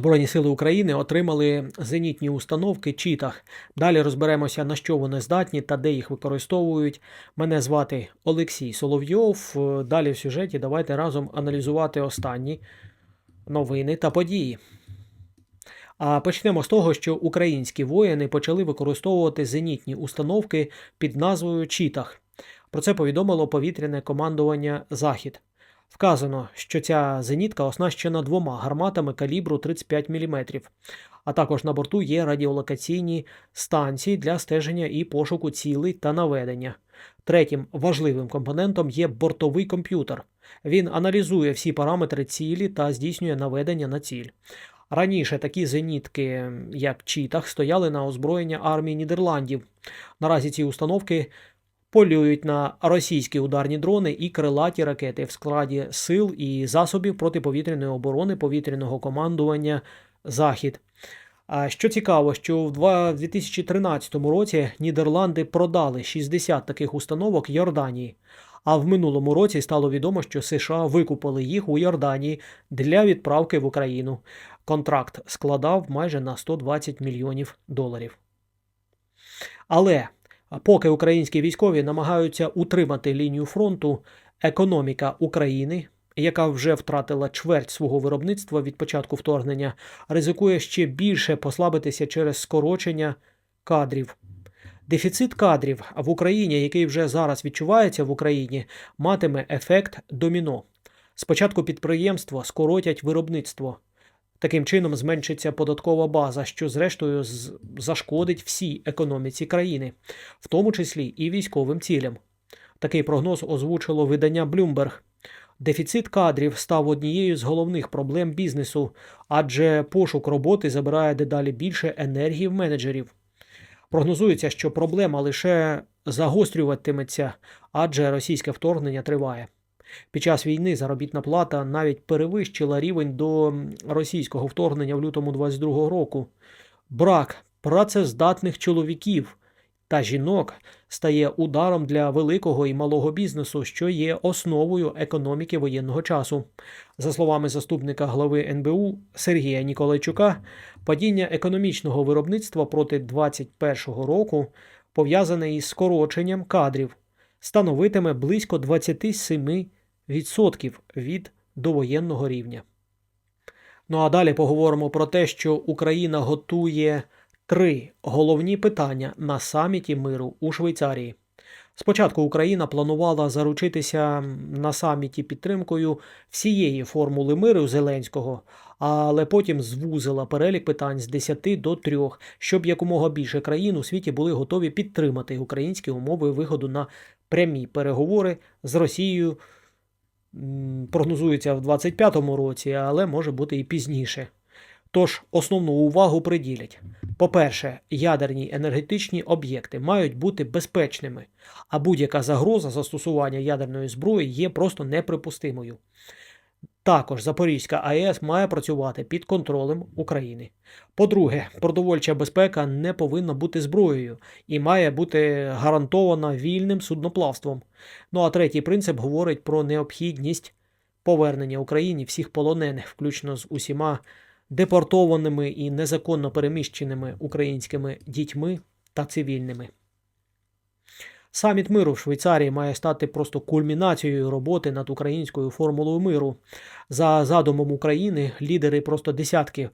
Збройні сили України отримали зенітні установки Чітах. Далі розберемося, на що вони здатні та де їх використовують. Мене звати Олексій Соловйов. Далі в сюжеті давайте разом аналізувати останні новини та події. А почнемо з того, що українські воїни почали використовувати зенітні установки під назвою Чітах. Про це повідомило повітряне командування Захід. Вказано, що ця зенітка оснащена двома гарматами калібру 35 мм, а також на борту є радіолокаційні станції для стеження і пошуку цілей та наведення. Третім важливим компонентом є бортовий комп'ютер. Він аналізує всі параметри цілі та здійснює наведення на ціль. Раніше такі зенітки, як Чітах, стояли на озброєння армії Нідерландів. Наразі ці установки полюють на російські ударні дрони і крилаті ракети в складі сил і засобів протиповітряної оборони повітряного командування Захід. А що цікаво, що в 2013 році Нідерланди продали 60 таких установок Йорданії. А в минулому році стало відомо, що США викупили їх у Йорданії для відправки в Україну. Контракт складав майже на 120 мільйонів доларів. Але поки українські військові намагаються утримати лінію фронту, економіка України, яка вже втратила чверть свого виробництва від початку вторгнення, ризикує ще більше послабитися через скорочення кадрів. Дефіцит кадрів в Україні, який вже зараз відчувається в Україні, матиме ефект доміно. Спочатку підприємства скоротять виробництво. Таким чином зменшиться податкова база, що зрештою зашкодить всій економіці країни, в тому числі і військовим цілям. Такий прогноз озвучило видання Bloomberg. Дефіцит кадрів став однією з головних проблем бізнесу, адже пошук роботи забирає дедалі більше енергії в менеджерів. Прогнозується, що проблема лише загострюватиметься, адже російське вторгнення триває. Під час війни заробітна плата навіть перевищила рівень до російського вторгнення в лютому 22 року. Брак працездатних чоловіків та жінок стає ударом для великого і малого бізнесу, що є основою економіки воєнного часу. За словами заступника глави НБУ Сергія Ніколайчука, падіння економічного виробництва проти 2021 року пов'язане із скороченням кадрів, становитиме близько 27% від довоєнного рівня. Ну а далі поговоримо про те, що Україна готує три головні питання на саміті миру у Швейцарії. Спочатку Україна планувала заручитися на саміті підтримкою всієї формули миру Зеленського, але потім звузила перелік питань з 10 до 3, щоб якомога більше країн у світі були готові підтримати українські умови виходу на прямі переговори з Росією. Прогнозується в 25-му році, але може бути і пізніше. Тож основну увагу приділять. По-перше, ядерні енергетичні об'єкти мають бути безпечними, а будь-яка загроза застосування ядерної зброї є просто неприпустимою. Також Запорізька АЕС має працювати під контролем України. По-друге, продовольча безпека не повинна бути зброєю і має бути гарантована вільним судноплавством. Ну а третій принцип говорить про необхідність повернення Україні всіх полонених, включно з усіма депортованими і незаконно переміщеними українськими дітьми та цивільними. Саміт миру в Швейцарії має стати просто кульмінацією роботи над українською формулою миру. За задумом України, лідери просто десятків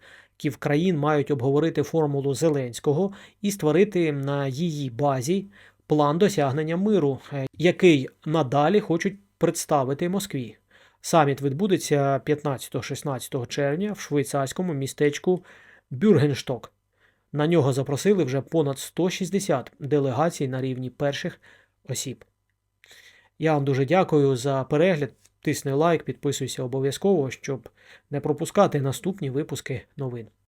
країн мають обговорити формулу Зеленського і створити на її базі план досягнення миру, е, який надалі хочуть представити Москві. Саміт відбудеться 15-16 червня в швейцарському містечку Бюргеншток. На нього запросили вже понад 160 делегацій на рівні перших осіб. Я вам дуже дякую за перегляд. Тисни лайк, підписуйся обов'язково, щоб не пропускати наступні випуски новин.